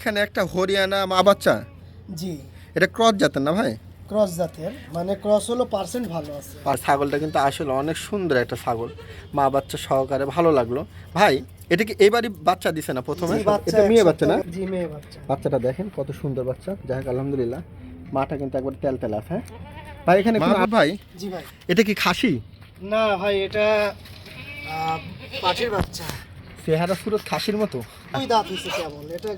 এখানে একটা হরিয়ানা মা বাচ্চা জি। এটা ক্রস জাতের না ভাই? ক্রস জাতের মানে ক্রস হলো পার্সেন্ট ভালো আছে। আর ছাগলটা কিন্তু আসলে অনেক সুন্দর একটা ছাগল। মা বাচ্চা সহকারে ভালো লাগল। ভাই এটা কি এবারই বাচ্চা দিছে না প্রথমে? এটা মেয়ে বাচ্চা না? জি মেয়ে বাচ্চা। বাচ্চাটা দেখেন কত সুন্দর বাচ্চা। যাই হোক আলহামদুলিল্লাহ। মাটা কিন্তু একবার তেল তেল আছে হ্যাঁ? ভাই এখানে কোনো- ভাই? জি ভাই। এটা কি খাসি? না ভাই এটা পাঠির বাচ্চা। চেহারা পুরো খাসির মতো? দুই দাঁত হয়েছে কেমন? এটা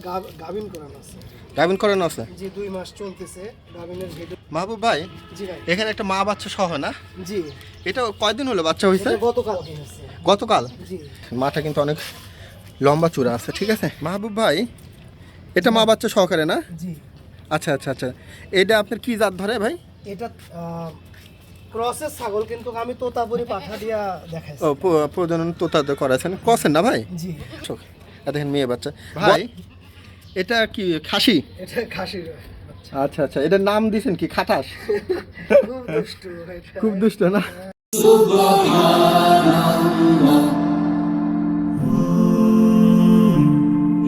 গাভিন করানো আছে। গাভিন করানো আছে? জি দুই মাস চলতেছে। গাভিনের ভিডিও মাহবুব ভাই জি ভাই। এখানে একটা মা বাচ্চা সহ না? জি। এটা কয়দিন হলো বাচ্চা হয়েছে গতকাল কিনেছে গতকাল? জি। মাটা কিন্তু অনেক লম্বা চূড়া আছে ঠিক আছে? মাহবুব ভাই এটা মা বাচ্চা সহকারে না? জি। আচ্ছা আচ্ছা আচ্ছা। এটা আপনার কি জাত ধরে ভাই? এটা ক্রসের ছাগল কিন্তু আমি তোতাপুরি পাঠা দিয়া দেখাইছি। ও প্রজনন তোতা করেছেন। কসেন না ভাই? জি। চোখ। দেখেন মেয়ে বাচ্চা। ভাই। এটা কি খাসি? এটা খাসির আচ্ছা আচ্ছা। এটার নাম দিয়েছেন কি খাটাস? খুব খুব দুষ্ট না?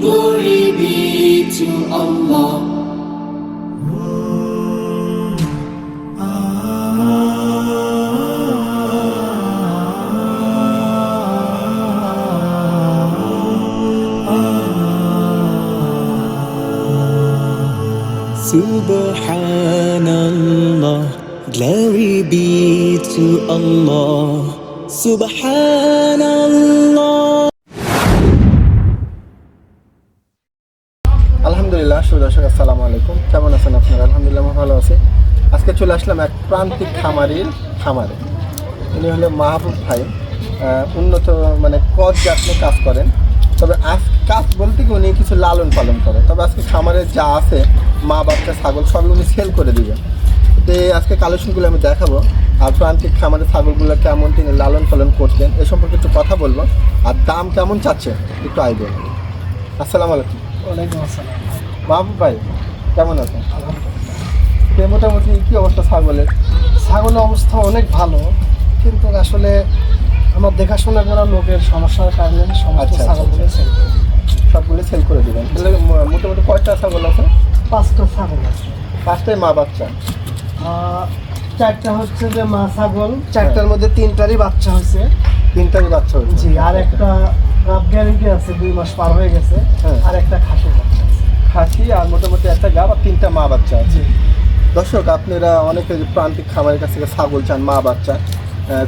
Glory be to Allah. Subhanallah, glory be to Allah. Subhanallah. আলহামদুলিল্লাহ সুদর্শক আসসালামু আলাইকুম। কেমন আছেন আপনারা? আলহামদুলিল্লাহ ভালো আছি। আজকে চলে আসলাম এক প্রান্তিক খামারির খামারে। উনি হলো মাহবুব ভাই। উন্নত মানে কজ জাতনে কাজ করেন। তবে আজ কাজ বলতে কি উনি কিছু লালন পালন করে তবে আজকে খামারে যা আছে মা বাচ্চা ছাগল সবই উনি সেল করে দিবেন তো আজকে কালেকশনগুলো আমি দেখাবো। আর প্রান্তিক খামারে ছাগলগুলো কেমন তিনি লালন পালন করতেন এ সম্পর্কে একটু কথা বলব। আর দাম কেমন চাচ্ছে একটু আইডিয়া আসসালামু আলাইকুম। ওয়ালাইকুম আসসালাম। মাহবুব ভাই কেমন আছেন? মোটামুটি কী অবস্থা ছাগলের? ছাগলের অবস্থা অনেক ভালো কিন্তু আসলে আমার দেখাশোনা করা লোকের সমস্যার কারণে সমস্ত আচ্ছা, আচ্ছা, ছাগলগুলো ছেড়ে দিই। সবগুলো সেল করে দিবেন। তাহলে মোটামুটি কয়টা ছাগল আছে? পাঁচটা ছাগল আছে। পাঁচটাই মা বাচ্চা? চারটা হচ্ছে যে মা ছাগল। চারটার মধ্যে তিনটারই বাচ্চা হয়েছে। তিনটারই বাচ্চা হচ্ছে জি আর একটা গাব গ্যারেন্টি আছে দুই মাস পার হয়ে গেছে। হ্যাঁ। আর একটা খাসি বাচ্চা খাসি আর মোটামুটি একটা গাব আর তিনটা মা বাচ্চা আছে। দর্শক আপনারা অনেকে প্রান্তিক খামারের কাছ থেকে ছাগল চান মা বাচ্চা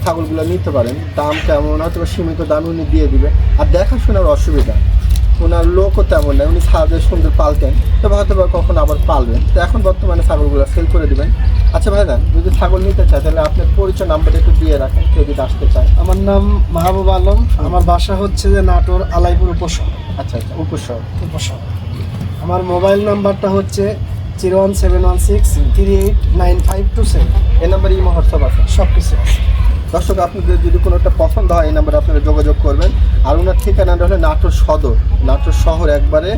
ছাগলগুলো নিতে পারেন। দাম কেমন? হয়তো সীমিত দাম উনি দিয়ে দিবে। আর দেখাশোনার অসুবিধা ওনার লোকও তেমন নেই উনি ছাদে সুন্দর পালতেন। তবে হয়তো বা কখন আবার পালবেন। তো এখন বর্তমানে ছাগলগুলো সেল করে দিবেন। আচ্ছা ভাইজান যদি ছাগল নিতে চায় তাহলে আপনার পরিচয় নাম্বারটা একটু দিয়ে রাখেন কেউ যদি আসতে চায়। আমার নাম মাহবুব আলম। আমার বাসা হচ্ছে যে নাটোর আলাইপুর উপশহর। আচ্ছা আচ্ছা উপসর উপশহর। আমার মোবাইল নাম্বারটা হচ্ছে zero one seven one six three eight nine five two seven. এই নাম্বারে ইমো হোয়াটসঅ্যাপ আছে? সব কিছু আছে। দর্শক আপনাদের যদি কোনো একটা পছন্দ হয় এই নাম্বারে আপনারা যোগাযোগ করবেন। আর ওনার ঠিকানাটা হলো নাটোর সদর। নাটোর শহর একবারে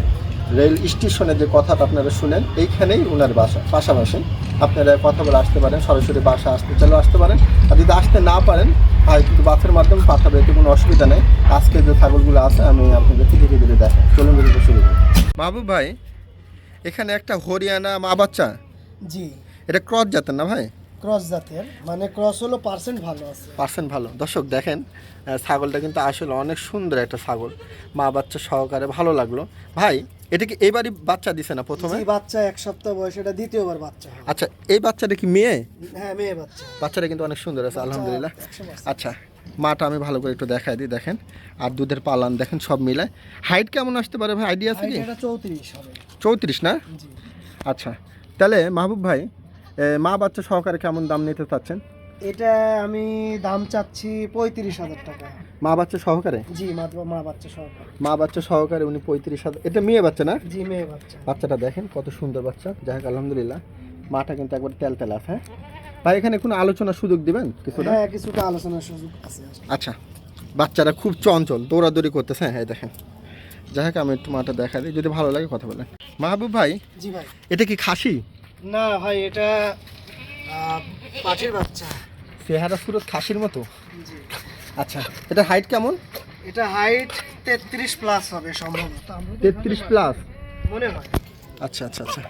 রেল স্টেশনে যে কথাটা আপনারা শুনেন এইখানেই ওনার বাসা পাশাপাশি আপনারা কথা বলে আসতে পারেন সরাসরি বাসা আসতে চাইলেও আসতে পারেন। আর যদি আসতে না পারেন ভাই কিন্তু বাসের মাধ্যমে পাঠাবে এতে কোনো অসুবিধা নেই। আজকে যে ছাগলগুলো আছে আমি আপনাদেরকে ধীরে ধীরে দেখাই চলুন ভিডিওটা শুরু করি মাহবুব ভাই এখানে একটা হরিয়ানা মা বাচ্চা। জি। এটা ক্রস জাতের না ভাই? ক্রস জাতের মানে ক্রস হলো পার্সেন্ট ভালো আছে। পার্সেন্ট ভালো। দর্শক দেখেন ছাগলটা কিন্তু আসলে অনেক সুন্দর একটা ছাগল। মা বাচ্চা সহকারে ভালো লাগল। ভাই এটা কি এবারই বাচ্চা দিছে না প্রথমে? জি বাচ্চা এক সপ্তাহ বয়স এটা দ্বিতীয়বার বাচ্চা আচ্ছা এই বাচ্চাটা কি মেয়ে? হ্যাঁ মেয়ে বাচ্চা। বাচ্চাটা কিন্তু অনেক সুন্দর আছে আলহামদুলিল্লাহ। আচ্ছা মাটা আমি ভালো করে একটু দেখাই দিই দেখেন। আর দুধের পালান দেখেন সব মিলায়। হাইট কেমন আসতে পারে ভাই? আইডিয়া আছে কি? এটা চৌত্রিশ হবে। চৌত্রিশ না? জি। আচ্ছা তাহলে মাহবুব ভাই মা বাচ্চা সহকারে কেমন দাম নিতে চাচ্ছেন? এটা আমি দাম চাচ্ছি পঁয়ত্রিশ হাজার টাকা। মা বাচ্চা সহকারে? জি মা মা বাচ্চা সহকারে। মা বাচ্চা সহকারে উনি পঁয়ত্রিশ হাজার এটা মেয়ে বাচ্চা না? জি মেয়ে বাচ্চা। বাচ্চাটা দেখেন কত সুন্দর বাচ্চা। যাই হোক আলহামদুলিল্লাহ। মাটা কিন্তু একবার তেল তেল আছে হ্যাঁ? ভাই এখানে কোনো আলোচনার সুযোগ দিবেন কিছুটা হ্যাঁ কিছুটা আলোচনার সুযোগ আছে আচ্ছা বাচ্চারা খুব চঞ্চল দৌড়াদৌড়ি করতেছে হ্যাঁ দেখেন। যাই হোক আমি একটু মাটা দেখা দিই যদি ভালো লাগে কথা বলেন। মাহবুব ভাই জি ভাই। এটা কি খাসি? না ভাই এটা পাঠির বাচ্চা। চেহারা পুরো খাসির মতো? জি। আচ্ছা এটা হাইট কেমন? এটা হাইট তেত্রিশ প্লাস হবে সম্ভবত। তেত্রিশ প্লাস মনে হয়। আচ্ছা আচ্ছা আচ্ছা।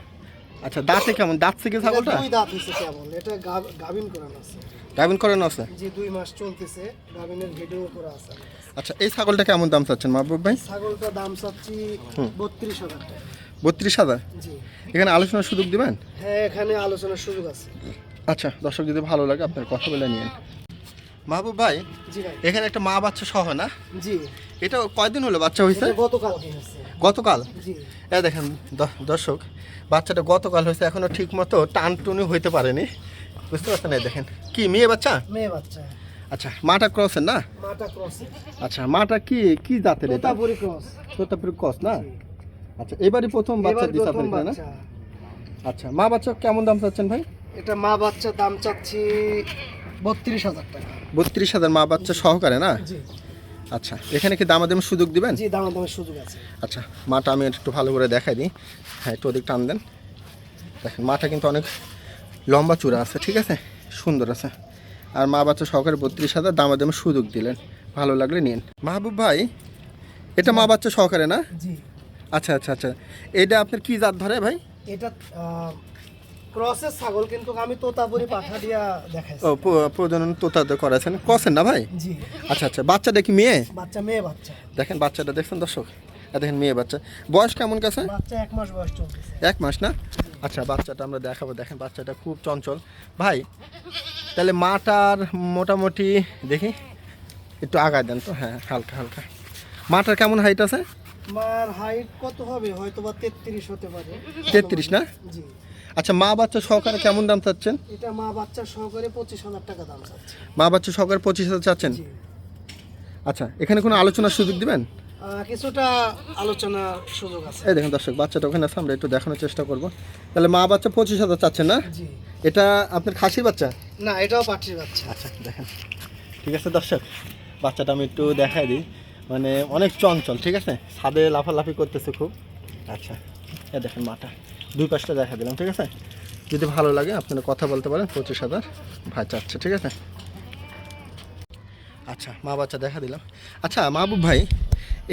আচ্ছা দাঁতে কেমন? দাঁত থেকে ছাগলটা? দুই দাঁত হয়েছে কেবল। এটা গাব- গাভিন করানো আছে। গাভিন করানো আছে? যে দুই মাস চলতেছে। গাভিনের ভিডিও করা আছে। আচ্ছা এই ছাগলটা কেমন দাম চাচ্ছেন মাহবুব ভাই? ছাগলটার দাম চাচ্ছি বত্রিশ হাজার টাকা। বত্রিশ হাজার? জি। এখানে আলোচনার সুযোগ দিবেন? হ্যাঁ এখানে আলোচনার সুযোগ আছে। আচ্ছা দর্শক যদি ভালো লাগে আপনার কথা বলে নিন মাহবুব ভাই জি ভাই। এখানে একটা মা বাচ্চা সহ না? জি। এটা কয়দিন হলো বাচ্চা হয়েছে গতকাল গতকাল? জি। এ দেখেন দর্শক বাচ্চাটা গতকাল হয়েছে এখনও ঠিক মতো টান টুনি হইতে পারেনি। বুঝতে পারছেন? এই দেখেন কি মেয়ে বাচ্চা? মেয়ে বাচ্চা। আচ্ছা মাটা ক্রসের না? মাটা ক্রস আচ্ছা মাটা কি কি জাতের এটা? তোতাপুরি ক্রস তোতাপুরি ক্রস না? আচ্ছা এবারে প্রথম বাচ্চা প্রথম আপনার না? আচ্ছা মা বাচ্চা কেমন দাম চাচ্ছেন ভাই? এটা মা বাচ্চার দাম চাচ্ছি বত্রিশ হাজার টাকা। বত্রিশ হাজার মা বাচ্চা সহকারে না? আচ্ছা এখানে কি দামাদামি সুযোগ দিবেন? জি দামের দামের সুযোগ আছে। আচ্ছা মাটা আমি একটু ভালো করে দেখাই দিই। হ্যাঁ একটু ওদিক টান দেন। দেখেন মাটা কিন্তু অনেক লম্বা চূড়া আছে ঠিক আছে? সুন্দর আছে। আর মা বাচ্চা সহকারে বত্রিশ হাজার দামাদামি সুযোগ দিলেন। ভালো লাগলে নিন মাহবুব ভাই এটা মা বাচ্চা সহকারে না? জি। আচ্ছা আচ্ছা আচ্ছা। এটা আপনার কি জাত ধরে ভাই? এটা ক্রসের ছাগল কিন্তু আমি তোতাপুরি পাঠা দিয়া দেখাইছি। ও প্রজনন তোতা করেছেন। কছেন না ভাই? জি। আচ্ছা আচ্ছা বাচ্চাটা কি মেয়ে? বাচ্চা মেয়ে বাচ্চা। দেখেন বাচ্চাটা দেখছেন দর্শক? আর দেখেন মেয়ে বাচ্চা। বয়স কেমন কাছে বাচ্চা এক মাস বয়স চলতেছে। এক মাস না? আচ্ছা বাচ্চাটা আমরা দেখাবো। দেখেন বাচ্চাটা খুব চঞ্চল। ভাই তাহলে মাটার মোটামুটি দেখি একটু আগায় দেন তো। হ্যাঁ হালকা হালকা। মাটার কেমন হাইট আছে? মার হাইট কত হবে? হয়তো বা তেত্রিশ হতে পারে। তেত্রিশ না? জি। আচ্ছা মা বাচ্চা সহকারে কেমন দাম চাচ্ছেন? এটা মা বাচ্চা সহকারে পঁচিশ হাজার টাকা দাম চাচ্ছে। মা বাচ্চা সহকারে পঁচিশ হাজার চাচ্ছেন? আচ্ছা এখানে কোনো আলোচনার সুযোগ দিবেন? কিছুটা আলোচনার সুযোগ আছে। এই দেখেন দর্শক বাচ্চাটা ওখানে আছে আমরা একটু দেখানোর চেষ্টা করব। তাহলে মা বাচ্চা পঁচিশ হাজার চাচ্ছেন না? জি। এটা আপনার খাসির বাচ্চা? না এটাও পাঠিয়ে বাচ্চা। আচ্ছা দেখেন। ঠিক আছে দর্শক বাচ্চাটা আমি একটু দেখাই দিই। মানে অনেক চঞ্চল ঠিক আছে? ছাদে লাফালাফি করতেছে খুব। আচ্ছা এ দেখেন মাটা। দুই পাশটা দেখা দিলাম ঠিক আছে? যদি ভালো লাগে আপনারা কথা বলতে পারেন পঁচিশ হাজার ভাই চাচ্ছে ঠিক আছে? আচ্ছা মা বাচ্চা দেখা দিলাম। আচ্ছা মাহবুব ভাই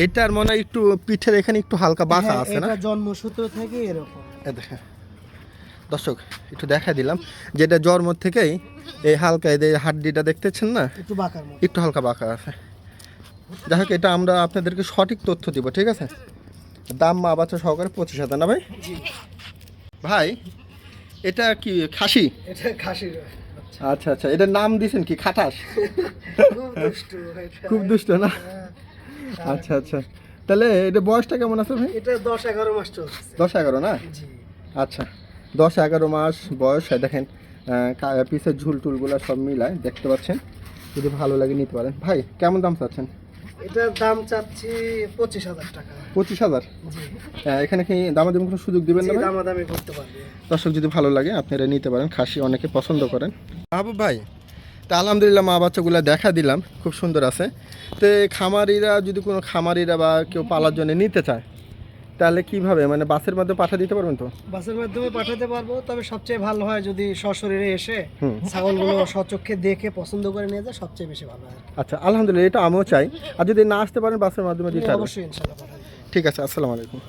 এটার মনে হয় একটু পিঠের এখানে একটু হালকা বাঁকা হ্যাঁ, আছে না? জন্মসূত্র থেকে এরকম। দেখেন। দর্শক একটু দেখা দিলাম। যেটা জন্ম থেকেই এই হালকা এই যে হাড্ডিটা দেখতেছেন না? একটু বাঁকার একটু হালকা বাঁকা আছে। যাই হোক এটা আমরা আপনাদেরকে সঠিক তথ্য দিব ঠিক আছে? দাম মা বাচ্চা সহকারে পঁচিশ হাজার না ভাই? ভাই এটা কি খাসি? এটা খাসির বাচ্চা। আচ্ছা। আচ্ছা এটার নাম দিছেন কি খাটাস? খুব দুষ্টু এটা। না? হ্যাঁ, আচ্ছা আচ্ছা। তাহলে এটা বয়সটা কেমন আছে ভাই? এটা দশ এগারো মাস চলছে। দশ এগারো না? জি। আচ্ছা দশ এগারো মাস বয়স দেখেন পিসের ঝুল টুলগুলো সব মিলায় দেখতে পাচ্ছেন। যদি ভালো লাগে নিতে পারেন। ভাই কেমন দাম চাচ্ছেন? এটার দাম চাচ্ছি পঁচিশ হাজার টাকা। পঁচিশ হাজার? জি। এখানে কি দামাদামি কোনো সুযোগ দিবেন না দামাদামি করতে পারবে। দর্শক যদি ভালো লাগে আপনারা নিতে পারেন। খাসি অনেকে পছন্দ করেন। মাহবুব ভাই তা আলহামদুলিল্লাহ মা বাচ্চাগুলো দেখা দিলাম। খুব সুন্দর আছে। তো খামারিরা যদি কোনো খামারিরা বা কেউ পালার জন্য নিতে চায় তাহলে কীভাবে? মানে বাসের মাধ্যমে পাঠা দিতে পারবেন তো? বাসের মাধ্যমে পাঠাতে পারব তবে সবচেয়ে ভালো হয় যদি সশরীরে এসে ছাগলগুলো সচক্ষে দেখে পছন্দ করে নিয়ে যায় সবচেয়ে বেশি ভালো হয় আচ্ছা আলহামদুলিল্লাহ এটা আমিও চাই। আর যদি না আসতে পারেন বাসের মাধ্যমে দিতে অবশ্যই ইনশাআল্লাহ ঠিক আছে আসসালামু আলাইকুম।